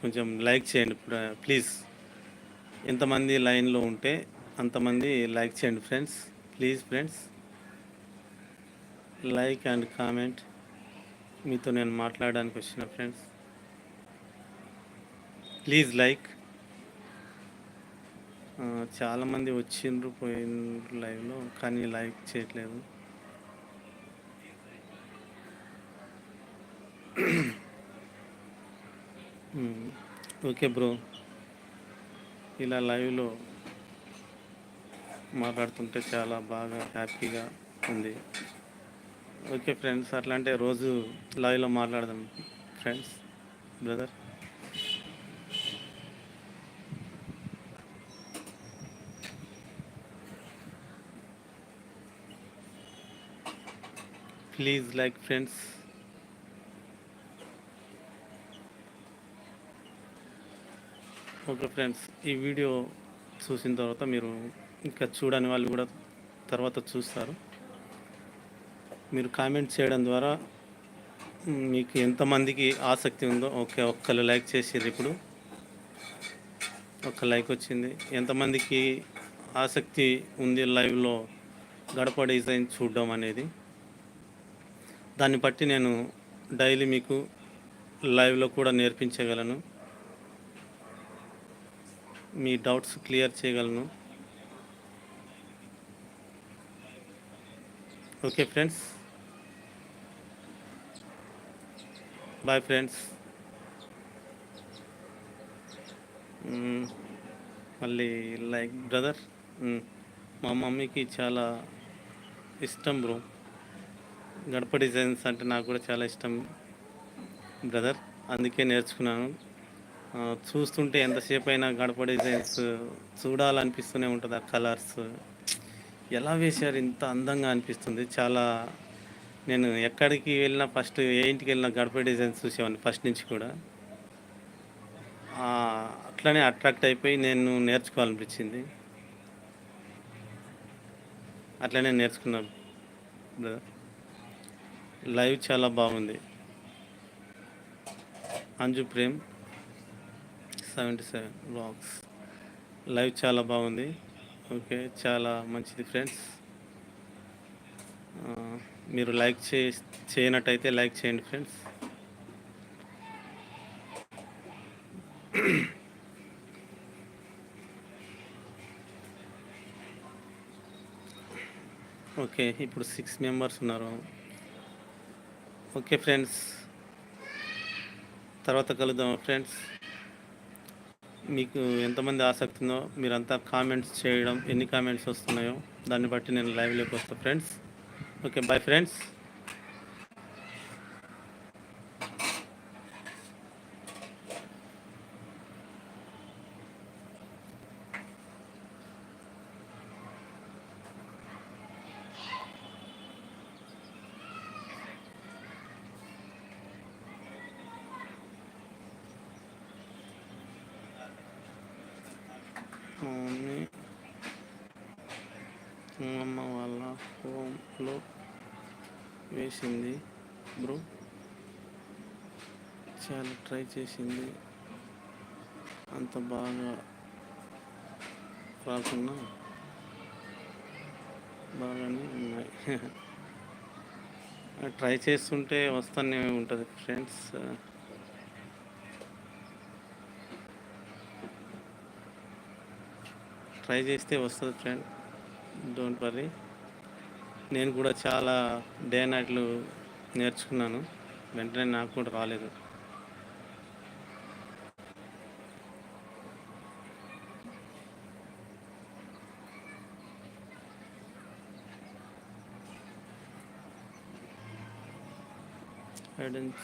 కొంచెం లైక్ చేయండి ప్లీజ్. ఎంతమంది లైన్లో ఉంటే అంతమంది లైక్ చేయండి friends please friends. Like and comment. మీతో నేను మాట్లాడడానికి వచ్చిన ఫ్రెండ్స్. Please like. చాలామంది వచ్చిండ్రు పోయిండ్రు లైవ్లో కానీ లైక్ చేయట్లేదు. Hmm. ఓకే బ్రో ఇలా లైవ్లో మాట్లాడుతుంటే చాలా బాగా హ్యాపీగా ఉంది. ఓకే ఫ్రెండ్స్ అట్లా అంటే రోజు లైవ్లో మాట్లాడదాం friends brother please like friends okay friends ఈ వీడియో చూసిన తర్వాత మీరు ఇంకా చూడని వాళ్ళు కూడా తర్వాత చూస్తారు. మీరు కామెంట్ చేయడం ద్వారా మీకు ఎంతమందికి ఆసక్తి ఉందో ఓకే ఒక్కరు లైక్ చేసేది ఇప్పుడు. ఒక్క లైక్ వచ్చింది. ఎంతమందికి ఆసక్తి ఉంది లైవ్లో గడప డిజైన్ చూడడం అనేది. దాన్ని బట్టి నేను డైలీ మీకు లైవ్లో కూడా నేర్పించగలను. మీ డౌట్స్ క్లియర్ చేయగలను. Okay friends. Bye friends. మళ్ళీ లైక్ బ్రదర్. మా మమ్మీకి చాలా ఇష్టం బ్రో. గడప డిజైన్స్ అంటే నాకు కూడా చాలా ఇష్టం బ్రదర్. అందుకే నేర్చుకున్నాను. చూస్తుంటే ఎంతసేపు అయినా గడప డిజైన్స్ చూడాలనిపిస్తూనే ఉంటుంది ఆ కలర్స్. ఎలా వేశారు ఇంత అందంగా అనిపిస్తుంది. చాలా నేను ఎక్కడికి వెళ్ళినా ఫస్ట్ ఏ ఇంటికి వెళ్ళినా గడప డిజైన్స్ చూసేవాడిని ఫస్ట్ నుంచి కూడా. అట్లనే అట్రాక్ట్ అయిపోయి నేను నేర్చుకోవాలనిపించింది. అట్లనే నేర్చుకున్నాను బ్రదర్. లైవ్ చాలా బాగుంది. Anju Prem. Seventy seven blogs live చాలా బాగుంది. ఓకే చాలా మంచిది ఫ్రెండ్స్ uh, మీరు లైక్ చే చేయనట్టయితే లైక్ చేయండి ఫ్రెండ్స్ ఓకే ఇప్పుడు సిక్స్ మెంబర్స్ ఉన్నారు. ఓకే ఫ్రెండ్స్ తర్వాత కలుద్దాం ఫ్రెండ్స్ మీకు ఎంతమంది ఆసక్తి ఉందో మీరంతా కామెంట్స్ చేయడం ఎన్ని కామెంట్స్ వస్తున్నాయో దాన్ని బట్టి నేను లైవ్లోకి వస్తాను ఫ్రెండ్స్ ఓకే బాయ్ ఫ్రెండ్స్ మా మమ్మీ మా అమ్మ వాళ్ళ హోమ్లో వేసింది బ్రో. చాలా ట్రై చేసింది. అంత బాగా రాకున్నా బాగానే ఉన్నాయి. ట్రై చేస్తుంటే వస్తానే ఉంటుంది ఫ్రెండ్స్. ట్రై చేస్తే వస్తుంది ఫ్రెండ్ డోంట్ వరీ నేను కూడా చాలా డే నైట్లు నేర్చుకున్నాను. వెంటనే నాకు కూడా రాలేదు. ఐడెంట్